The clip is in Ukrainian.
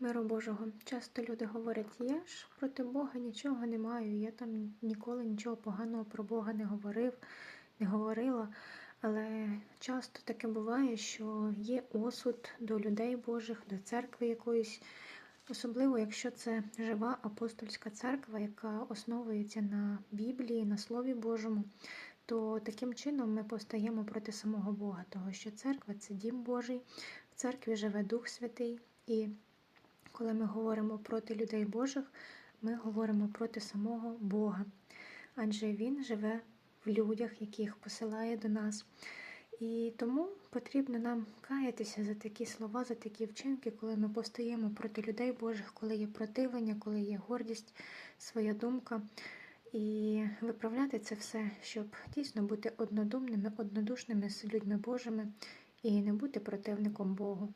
Миру Божого. Часто люди говорять, я ж проти Бога нічого не маю, я там ніколи нічого поганого про Бога не говорив, не говорила. Але часто таке буває, що є осуд до людей Божих, до церкви якоїсь, особливо якщо це жива апостольська церква, яка основується на Біблії, на Слові Божому, то таким чином ми постаємо проти самого Бога, того що церква це дім Божий, в церкві живе Дух Святий. І коли ми говоримо проти людей Божих, ми говоримо проти самого Бога. Адже Він живе в людях, яких посилає до нас. І тому потрібно нам каятися за такі слова, за такі вчинки, коли ми постаємо проти людей Божих, коли є противлення, коли є гордість, своя думка. І виправляти це все, щоб дійсно бути однодумними, однодушними з людьми Божими і не бути противником Богу.